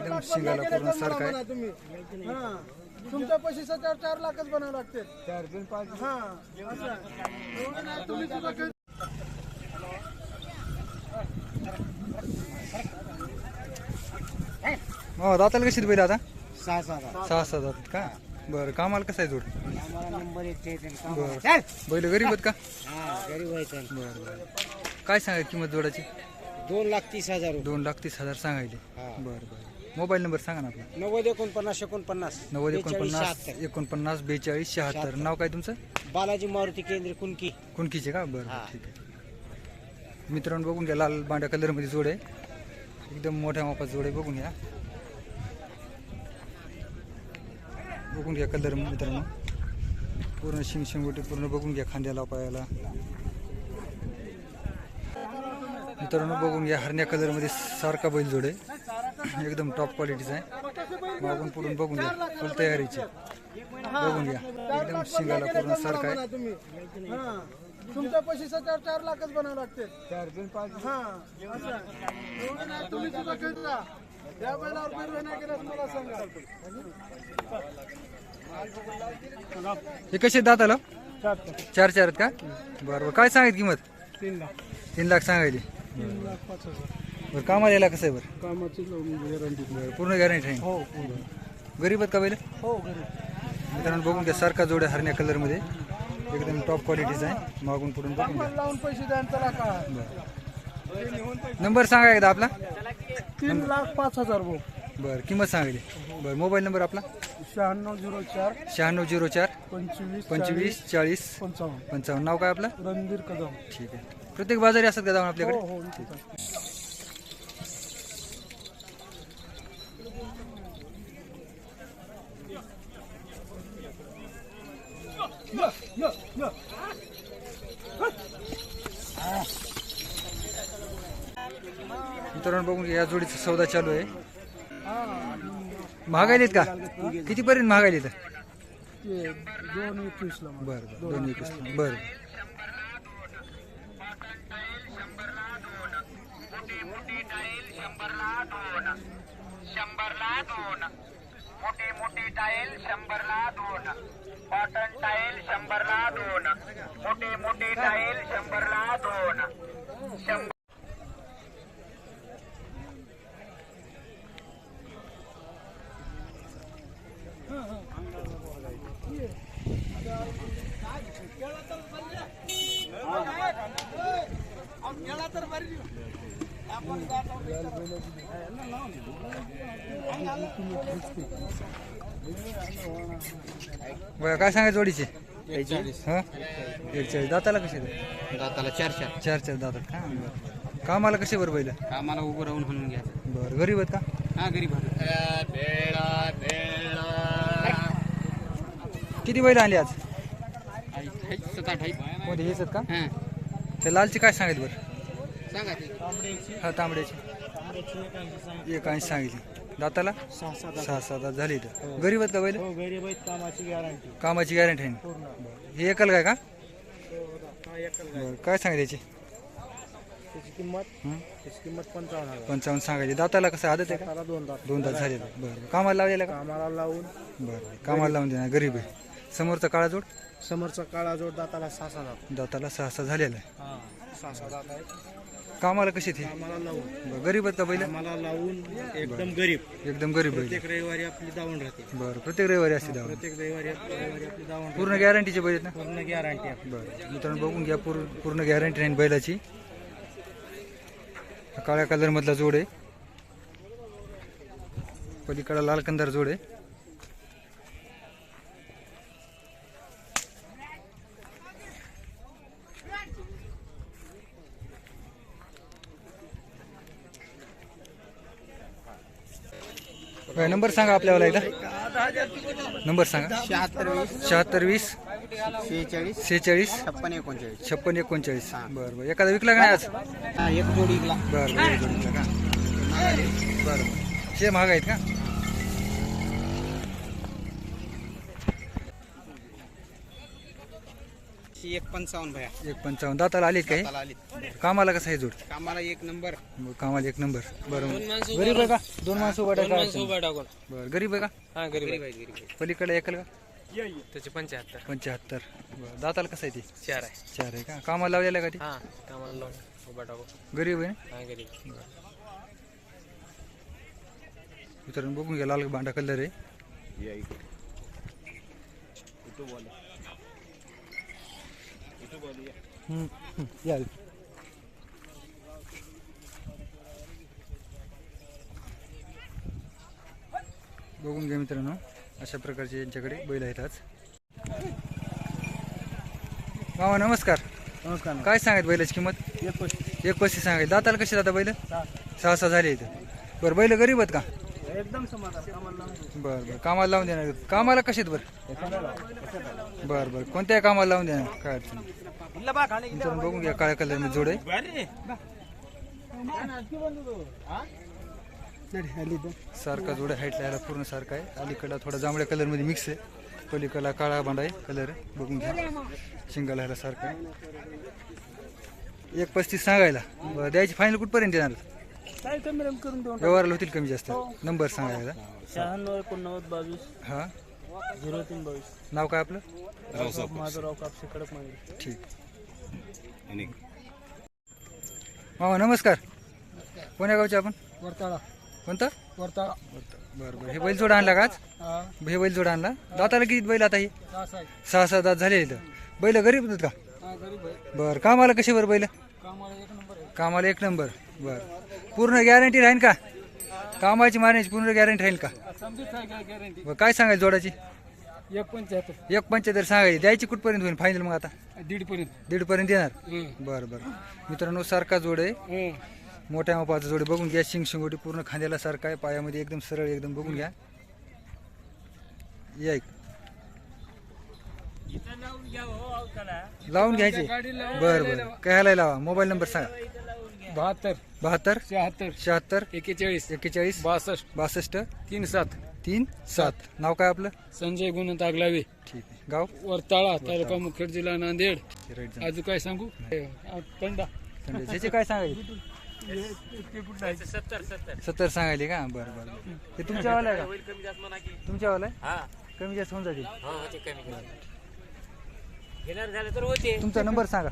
एकदम शिंगाला पूर्ण सारखा आहे. तुम्ही. हा. तुमच्या पैशाचा चार चार लाखच बनावं लागते चार दोन पाच. हा. असं. आहे. एवढं नाही, तुम्ही सुद्धा काही- हो दाताला कशी बैल आता सहा सहा सहा. सहा जातात का? बरं कामाला कसं आहे जोड? आम्हाला नंबर एक ते. बरं. बैल गरीब आहेत का? हा गरीब व्हायचं बरं बरं. काय सांगाय किंमत जोडाची? दोन लाख तीस हजार. रुपये दोन लाख तीस हजार सांगायले हा. बरं बरं. मोबाईल नंबर सांगा ना आपला. नव्वद एकोणपन्नास एकोणपन्नास नव्वद एकोणपन्नास. एकोणपन्नास बेचाळीस शहात्तर. नाव काय तुमचं? बालाजी मारुती केंद्र कुणकी. कुणकीचे का? बरं ठीक आहे. मित्रांनो बघून घ्या लाल बांड्या कलरमध्ये जोड आहे. एकदम मोठ्या मापाचा जोड आहे बघून घ्या. बघून घ्या कलर मित्रांनो. पूर्ण शिंग शिंगोटी पूर्ण बघून घ्या खांद्याला पायाला मित्रांनो बघून घ्या हरण्या कलरमध्ये सारखा बैल जोड आहे. एकदम टॉप क्वालिटीचा आहे. मागून पुढून बघून घ्या. फुल तयारीची. बघून घ्या. एकदम शिंगाला पूर्ण सारखा आहे. हा. तुमच्या पैशाचा चार चार लाखच बनावं लागते चार दोन पाच. हा. तुम्ही सुद्धा खेळत जा. या बैलावर पैरवे नाही केल्यास मला सांगा. हे कसे दात आलं? चार चार. आहेत का? बरं बरं. काय सांगायची किंमत? तीन लाख. तीन लाख सांगायली बरं कामाला यायला कसं आहे बरं? कामाची गॅरंटी बरं पूर्ण गॅरंटी आहे? हो हो गरीब आहेत का बैल हो गरीब. मित्रांनो बघून घ्या सारखा जोड आहे हरण्या कलरमध्ये एकदम टॉप क्वालिटीचा आहे. मागून पुढून बघून घ्या. लावून पैसे द्या आणि का? बरं नंबर सांगा एकदा आपला. तीन लाख पाच हजार भाऊ. बरं किंमत सांगायली बरं मोबाईल नंबर आपला? शहाण्णव झिरो चार शहाण्णव झिरो चार पंचवीस पंचवीस चाळीस पंचावन्न. पंचावन्न. नाव काय आपलं? रणधीर कदम. ठीक आहे. प्रत्येक बाजारी असतात का जाऊन हो आपल्याकडे हो आहे. मित्रांनो बघून या जोडीचा सौदा चालू आहे. महागायलेत का? कितीपर्यंत महागायलेत? ते दोन एकवीसला मग. बरं बरं. दोन एकवीस बरं. शंभरला दोन. मोठी मोठी टाईल शंभरला दोन. कॉटन टाईल शंभरला दोन. मोठे मोठे टाईल शंभरला दोन. शंभर बरं. काय सांगायचं जोडीचे? हा? एकचाळीस. दाताला कसे आहेत? दाताला चार चार. चार चार दातात का? बरं. कामाला कसे बरं बैल? आम्हाला उभं राहून म्हणून घ्या बरं गरीब आहेत का? हा गरीब किती बैल आणले आज? सात आठ आहे कोणते हेच आहेत का? हा. ते लालचे काय सांगितलं बरं? हा तांबड्याचे. एक ऐंशी सांगितली. दाताला? सहा सात दात झाले इथं. गरीब आहेत का बैल? हो गरीब आहेत कामाची गॅरंटी कामाची गॅरंटी आहे. हे एकल काय का? हा. बरं काय सांगायची त्याची किंमत? हं? त्याची किंमत पंचावन्न सांगायची. दाताला कसं आदत आहे का? दोन दात. झालेलं बरं. कामाला लावलेलं का? कामाला लावून. बरं कामाला लावून देणार. गरीब आहे. समोरचा काळा जोड? समोरचा काळा जोड दाताला सहा दात. दाताला सहा सहा झालेला आहे. हा सहा सहा दात आहेत. कामाला कशी थे कामाला लावून. बरं, गरीब आहेत का बैल? कामाला लावून एकदम गरीब. एकदम गरीब बैल. प्रत्येक रविवारी आपली दावण राहते. बरं प्रत्येक रविवारी असते दावा प्रत्येक रविवारी रविवारी आपली दावण पूर्ण गॅरंटीचे बैल आहेत ना? पूर्ण गॅरंटी आपली. बरं मित्रांनो बघून घ्या पूर्ण पूर्ण गॅरंटी राहील बैलाची. हा काळ्या कलरमधला जोड आहे. पलीकडे लाल कंदार जोड आहे. नंबर सांगा आपल्याला एकदा. नंबर सांगा. शहात्तर वीस. शहात्तर वीस. शेहेचाळीस. सेहेचाळीस छप्पन एकोणचाळीस. छप्पन एकोणचाळीस. बरं बरं. एखादा विकला का नाही आज? एक जोडी इकला बरं बरं बरं बरं. हे महाग आहेत का? ही एक पंचावन्न भया. एक पंचावन्न. दाताला आले काय त्याला आली कामाला कसं आहे जोड? कामाला एक नंबर. बरं, कामाला एक नंबर. बरं गरीब आहे का? दोन माणसं उभा टाका बरं गरीब आहे का? हा गरीब गरीब आहे गरीब आहे. पलीकडे एकल का? त्याचे पंच्याहत्तर. पंच्याहत्तर. बरं दाताला कसं आहे ते? चार आहे. चार आहे का? कामाला लावलेलं आहे का हा कामाला लावून उभा टाकू ते गरीब आहे ना? हा गरीब मित्रांनो बघून घ्या लाल बांडा कलर आहे. हम्म, हम्म, या बघून घ्या मित्रांनो अशा प्रकारचे यांच्याकडे बैल आहेत आज. मामा नमस्कार. नमस्कार काय सांगायत बैलाची किंमत? एक पस्तीस. पस्तीस सांगायची. दाताला कशी जाता बैल? सहा सहा झाले इथं. बरं बैल गरीब आहेत का? एकदम समाधान कामाला बरं बरं. कामाला लावून देणार कामाला कशी आहेत बरं? बरं बरं. कोणत्या कामाला लावून देणार? काय अडचण नाही. मित्रांनो बघून घ्या काळ्या कलरमध्ये जोड आहे. सारखा जोड हाईट लायला पूर्ण सारखा आहे. अलीकडला थोडा जांभळ्या कलरमध्ये मिक्स आहे. पलीकडला काळा बांडा आहे कलर बघून घ्या. शिंगाला ह्याला सारखा आहे. एक पस्तीस सांगायला. बरं द्यायची फायनल कुठपर्यंत येणार? काय कमी रम करून देऊ व्यवहाराला होतील कमी जास्त. नंबर सांगायला शहाण्णव एकोणनव्वद बावीस. हा? झिरो तीन बावीस. नाव काय आपलं? माझं राव कापसे कडक मागे ठीक. मामा नमस्कार. कोण्या गावचे आपण? वरताळा. कोणतं? वरताळा. बरं बरं. हे बैल जोडा आणला का आज? हा. हे बैल जोडा आणला. दाताला किती बैल आता हे? आहे सहा सहा दात झाले इथं. बैल गरीब होतात का? हा गरीब आहे बरं कामाला कशी बरं बैल? कामाला एक नंबर आहे. कामाला एक नंबर. बरं. पूर्ण गॅरंटी राहील का? कामाची मारण्याची पूर्ण गॅरंटी राहील का? गॅरंटी बरं काय सांगायचं जोडाची? एक पंच्याहत्तर एक पंच्याहत्तर सांगायची. द्यायची कुठपर्यंत होईल? फायनल मग आता? दीड पर्यंत दीडपर्यंत येणार? बरं बरं. मित्रांनो सारखा जोड आहे. मोठ्या मापाचा जोडी बघून घ्या शिंग शिंगोटी पूर्ण खांद्याला सारखा आहे. पायामध्ये एकदम सरळ एकदम बघून घ्या. या इक. लावून घ्यायचे. बरं बरं. काय लावा. मोबाईल नंबर सांगा. बहात्तर. बहात्तर शहात्तर. शहात्तर एकेचाळीस एक्केचाळीस बासष्ट. बासष्ट तीन सात. तीन सात. नाव काय आपलं? संजय गुणवंत आगलावे. ठीक आहे. गाव? वरताळा तालुका मुखेड जिल्हा नांदेड. राईट. अजून काय सांगू? कंडा. ज्याचे काय सांगायचे? सत्तर सत्तर. सत्तर सांगायले का? बरं बरं बरं. हे तुमच्यावाला आहे का? होईल कमी जास्त म्हणा की. तुमच्यावाला आहे? हा. कमी जास्त होऊन जातील. हो होते कमी कमी घेणार झाले तर होते. तुमचा नंबर सांगा.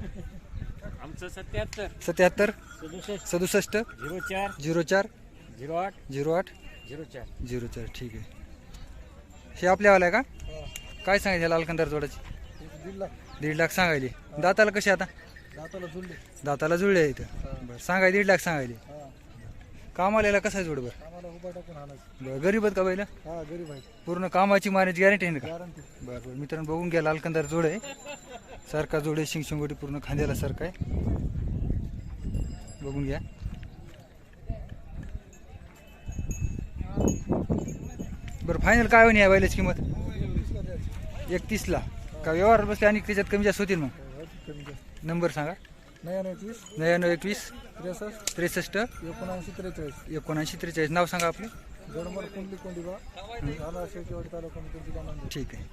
आमचं सत्याहत्तर. सत्याहत्तर सदुसष्ट. सदुसष्ट झिरो चार झिरो चार झिरो आठ झिरो आठ झिरो चार झिरो चार ठीक आहे. हे आपल्यावाला आहे का? काय सांगायचे लालकंदार जोडाची दीड लाख. सांगायले. दाताला कसे आता? दाताला जुळले. दाताला जुळले आहे इथं बरं सांगाय दीड लाख सांगायले. कामाला कसं आहे जोड बरं आम्हाला उभा टाकून आणायचं. बरं गरीब आहेत का बैल? हा गरीब आहे पूर्ण कामाची मारण्याची गॅरंटी आहे ना का? गॅरंटी बरं बरं. मित्रांनो बघून घ्या लालकंदार जोड. आहे सारखा जोड आहे शिंग शिंगोटी पूर्ण खांद्याला सारखा आहे. बघून घ्या. बरं फायनल काय होईल या बैलाची किंमत? एकतीसला. का व्यवहार बसले आणि त्याच्यात कमी जास्त होतील मग? कमी जास्त. नंबर सांगा. नव्याण्णव एकवीस. नव्याण्णव एकवीस. त्रेसष्ट. त्रेसष्ट. एकोणऐंशी त्रेचाळीस. एकोणऐंशी त्रेचाळीस. नाव सांगा आपले. गडमड कुंडली कोंडिबा. झाला शेवटी तालुका मुखेड जिल्हा नांदेड ठीक आहे.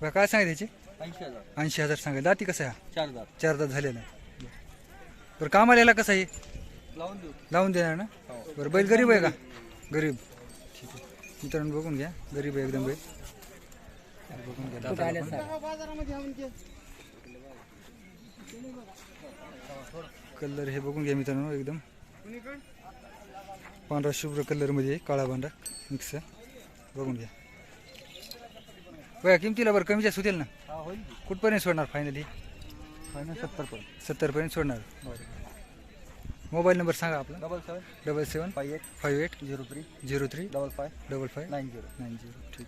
बरं काय सांगायचे त्याचे? ऐंशी हजार. ऐंशी हजार सांगा. दाती कसं आहे? हा? चार हजार चार दात झालेला आहे. बरं कामाला याला कसं आहे? लावून देऊ. लावून देणार ना? बरं बैल गरीब आहे का? गरीब. ठीक आहे. मित्रांनो बघून घ्या. गरीब आहे एकदम बैल. बघून घ्या. दाताला पण. कलर हे बघून घ्या मित्रांनो एकदम. पांढरा शुभ्र कलरमध्ये काळा पांढरा मिक्स बघून घ्या. बघा किमतीला बरं कमी जास्त होतील ना? हा होईल कुठपर्यंत सोडणार फायनली फायनल सत्तर पर्यंत. सत्तरपर्यंत सोडणार. मोबाईल नंबर सांगा आपला. Double seven double seven five eight five eight zero three zero three double five double five nine zero nine zero ठीक.